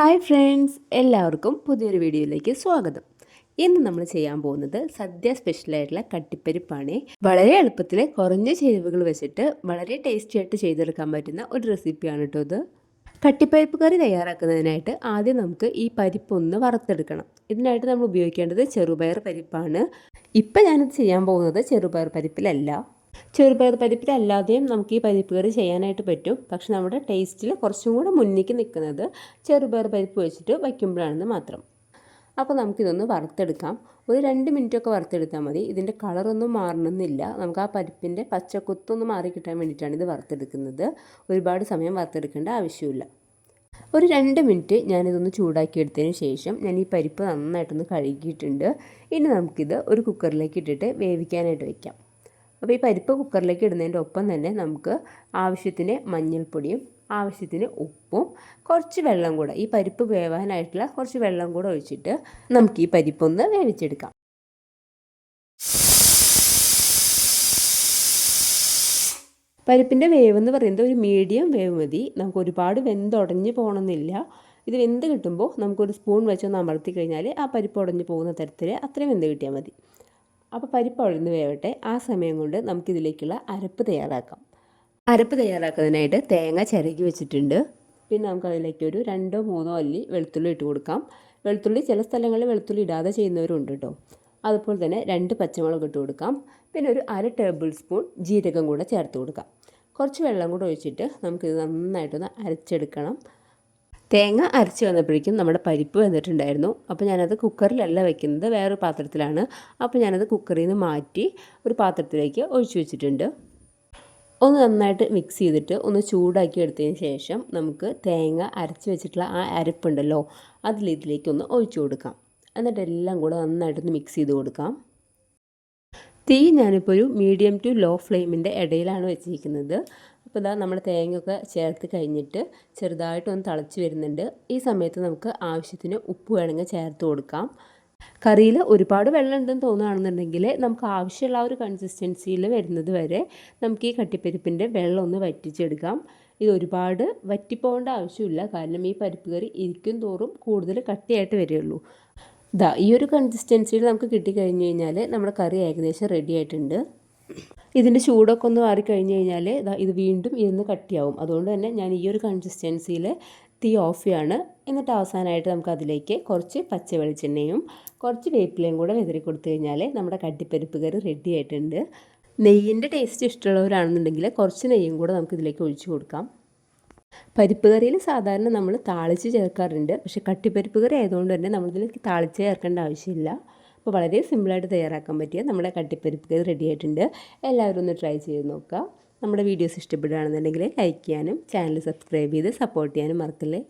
Hi friends എല്ലാവർക്കും പുതിയൊരു വീഡിയോയിലേക്ക് സ്വാഗതം. ഇന്ന് നമ്മൾ ചെയ്യാൻ പോകുന്നത് സദ്യ സ്പെഷ്യലായിട്ടുള്ള കട്ടിപ്പരിപ്പാണ്. വളരെ എളുപ്പത്തിൽ കുറഞ്ഞ ചേരുവകൾ വെച്ചിട്ട് വളരെ ടേസ്റ്റി ആയിട്ട് ചെയ്തെടുക്കാൻ പറ്റുന്ന ഒരു റെസിപ്പിയാണ് കേട്ടോ ഇത്. കട്ടിപ്പരിപ്പ് കറി തയ്യാറാക്കുന്നതിനായിട്ട് ആദ്യം നമുക്ക് ഈ പരിപ്പൊന്ന് വറുത്തെടുക്കണം. ഇതിനായിട്ട് നമ്മൾ ഉപയോഗിക്കേണ്ടത് ചെറുപയർ പരിപ്പാണ്. ഇപ്പം ഞാനിത് ചെയ്യാൻ പോകുന്നത് ചെറുപയർ പരിപ്പിലല്ല. ചെറുപയർ പരിപ്പിലല്ലാതെയും നമുക്ക് ഈ പരിപ്പ് കറി ചെയ്യാനായിട്ട് പറ്റും. പക്ഷെ നമ്മുടെ ടേസ്റ്റിൽ കുറച്ചും കൂടെ മുന്നിലേക്ക് നിൽക്കുന്നത് ചെറുപയർ പരിപ്പ് വെച്ചിട്ട് വയ്ക്കുമ്പോഴാണെന്ന് മാത്രം. അപ്പോൾ നമുക്കിതൊന്ന് വറുത്തെടുക്കാം. ഒരു രണ്ട് മിനിറ്റൊക്കെ വറുത്തെടുത്താൽ മതി. ഇതിന്റെ കളറൊന്നും മാറണമെന്നില്ല. നമുക്ക് ആ പരിപ്പിന്റെ പച്ചക്കുത്തൊന്ന് മാറി കിട്ടാൻ വേണ്ടിയിട്ടാണ് ഇത് വറുത്തെടുക്കുന്നത്. ഒരുപാട് സമയം വറുത്തെടുക്കേണ്ട ആവശ്യമില്ല. ഒരു രണ്ട് മിനിറ്റ് ഞാനിതൊന്ന് ചൂടാക്കിയെടുത്തതിന് ശേഷം ഞാൻ ഈ പരിപ്പ് നന്നായിട്ടൊന്ന് കഴുകിയിട്ടുണ്ട്. ഇനി നമുക്കിത് ഒരു കുക്കറിലേക്ക് ഇട്ടിട്ട് വേവിക്കാനായിട്ട് വയ്ക്കാം. അപ്പോൾ ഈ പരിപ്പ് കുക്കറിലേക്ക് ഇടുന്നതിന്റെ ഒപ്പം തന്നെ നമുക്ക് ആവശ്യത്തിന് മഞ്ഞൾപ്പൊടിയും ആവശ്യത്തിന് ഉപ്പും കുറച്ച് വെള്ളം കൂടെ ഈ പരിപ്പ് വേവാനായിട്ടുള്ള കുറച്ച് വെള്ളം കൂടെ ഒഴിച്ചിട്ട് നമുക്ക് ഈ പരിപ്പൊന്ന് വേവിച്ചെടുക്കാം. പരിപ്പിന്റെ വേവ് എന്ന് പറയുന്നത് ഒരു മീഡിയം വേവ് മതി. നമുക്ക് ഒരുപാട് വെന്തുടഞ്ഞ് പോകണമെന്നില്ല. ഇത് വെന്ത് കിട്ടുമ്പോൾ നമുക്കൊരു സ്പൂൺ വെച്ചൊന്ന് അമർത്തി കഴിഞ്ഞാൽ ആ പരിപ്പ് ഉടഞ്ഞ് പോകുന്ന തരത്തിൽ അത്രയും വെന്ത് കിട്ടിയാൽ മതി. അപ്പോൾ പരിപ്പ് ഉഴന്ന് വേവട്ടെ. ആ സമയം കൊണ്ട് നമുക്കിതിലേക്കുള്ള അരപ്പ് തയ്യാറാക്കാം. അരപ്പ് തയ്യാറാക്കുന്നതിനായിട്ട് തേങ്ങ ചിരകി വെച്ചിട്ടുണ്ട്. പിന്നെ നമുക്കതിലേക്ക് ഒരു രണ്ടോ മൂന്നോ അല്ലി വെളുത്തുള്ളി ഇട്ട് കൊടുക്കാം. വെളുത്തുള്ളി ചില സ്ഥലങ്ങളിൽ വെളുത്തുള്ളി ഇടാതെ ചെയ്യുന്നവരുണ്ട് കേട്ടോ അതുപോലെ തന്നെ രണ്ട് പച്ചമുളക് ഇട്ട് കൊടുക്കാം. പിന്നെ ഒരു അര ടേബിൾ സ്പൂൺ ജീരകം കൂടെ ചേർത്ത് കൊടുക്കാം. കുറച്ച് വെള്ളം കൂടെ ഒഴിച്ചിട്ട് നമുക്കിത് നന്നായിട്ടൊന്ന് അരച്ചെടുക്കണം. തേങ്ങ അരച്ച് വന്നപ്പോഴേക്കും നമ്മുടെ പരിപ്പ് വന്നിട്ടുണ്ടായിരുന്നു. അപ്പോൾ ഞാനത് കുക്കറിലല്ല വെക്കുന്നത് വേറൊരു പാത്രത്തിലാണ്. അപ്പോൾ ഞാനത് കുക്കറിൽ നിന്ന് മാറ്റി ഒരു പാത്രത്തിലേക്ക് ഒഴിച്ചു വെച്ചിട്ടുണ്ട്. ഒന്ന് നന്നായിട്ട് മിക്സ് ചെയ്തിട്ട് ഒന്ന് ചൂടാക്കി എടുത്തതിന് ശേഷം നമുക്ക് തേങ്ങ അരച്ച് വെച്ചിട്ടുള്ള ആ അരപ്പുണ്ടല്ലോ അതിൽ ഇതിലേക്കൊന്ന് ഒഴിച്ചു കൊടുക്കാം. എന്നിട്ട് എല്ലാം കൂടെ നന്നായിട്ടൊന്ന് മിക്സ് ചെയ്ത് കൊടുക്കാം. തീ ഞാനിപ്പോൾ ഒരു മീഡിയം ടു ലോ ഫ്ലെയിമിന്റെ ഇടയിലാണ് വെച്ചിരിക്കുന്നത്. അപ്പോൾ ഇതാ നമ്മുടെ തേങ്ങയൊക്കെ ചേർത്ത് കഴിഞ്ഞിട്ട് ചെറുതായിട്ടൊന്ന് തിളച്ച് വരുന്നുണ്ട്. ഈ സമയത്ത് നമുക്ക് ആവശ്യത്തിന് ഉപ്പ് വേണമെങ്കിൽ ചേർത്ത് കൊടുക്കാം. കറിയിൽ ഒരുപാട് വെള്ളം ഉണ്ടെന്ന് തോന്നുകയാണെന്നുണ്ടെങ്കിൽ നമുക്ക് ആവശ്യമുള്ള ഒരു കൺസിസ്റ്റൻസിയിൽ വരുന്നത് വരെ നമുക്ക് ഈ കട്ടിപ്പരിപ്പിന്റെ വെള്ളം ഒന്ന് വറ്റിച്ചെടുക്കാം. ഇത് ഒരുപാട് വറ്റിപ്പോകേണ്ട ആവശ്യമില്ല. കാരണം ഈ പരിപ്പ് കറി ഇരിക്കും തോറും കൂടുതൽ കട്ടിയായിട്ട് വരികയുള്ളൂ. ഇതാ ഈ ഒരു കൺസിസ്റ്റൻസിയിൽ നമുക്ക് കിട്ടിക്കഴിഞ്ഞ് കഴിഞ്ഞാൽ നമ്മുടെ കറി ഏകദേശം റെഡി ആയിട്ടുണ്ട്. ഇതിന്റെ ചൂടൊക്കെ ഒന്ന് മാറിക്കഴിഞ്ഞ് കഴിഞ്ഞാൽ ഇത് വീണ്ടും ഇരുന്ന് കട്ടിയാവും. അതുകൊണ്ട് തന്നെ ഞാൻ ഈ ഒരു കൺസിസ്റ്റൻസിയിൽ തീ ഓഫ് ചെയ്യാണ്. എന്നിട്ട് അവസാനമായിട്ട് നമുക്ക് അതിലേക്ക് കുറച്ച് പച്ച വെളിച്ചെണ്ണയും കുറച്ച് വേപ്പിലയും കൂടെ വിതറി കൊടുത്തു കഴിഞ്ഞാൽ നമ്മുടെ കട്ടിപ്പരിപ്പ് കറി റെഡി ആയിട്ടുണ്ട്. നെയ്യിന്റെ ടേസ്റ്റ് ഇഷ്ടമുള്ളവരാണെന്നുണ്ടെങ്കിൽ കുറച്ച് നെയ്യും കൂടെ നമുക്ക് ഇതിലേക്ക് ഒഴിച്ചു കൊടുക്കാം. പരിപ്പ് കറിയിൽ സാധാരണ നമ്മൾ താളിച്ച് ചേർക്കാറുണ്ട്. പക്ഷേ കട്ടിപ്പരിപ്പ് കറി ആയതുകൊണ്ട് തന്നെ നമ്മളിതിലേക്ക് താളിച്ച് ചേർക്കേണ്ട ആവശ്യമില്ല. അപ്പോൾ വളരെ സിമ്പിളായിട്ട് തയ്യാറാക്കാൻ പറ്റിയ നമ്മുടെ കട്ടിപ്പരിപ്പ് റെഡി ആയിട്ടുണ്ട്. എല്ലാവരും ഒന്ന് ട്രൈ ചെയ്ത് നോക്കുക. നമ്മുടെ വീഡിയോസ് ഇഷ്ടപ്പെടുകയാണെന്നുണ്ടെങ്കിൽ ലൈക്ക് ചെയ്യാനും ചാനൽ സബ്സ്ക്രൈബ് ചെയ്ത് സപ്പോർട്ട് ചെയ്യാനും മറക്കല്ലേ?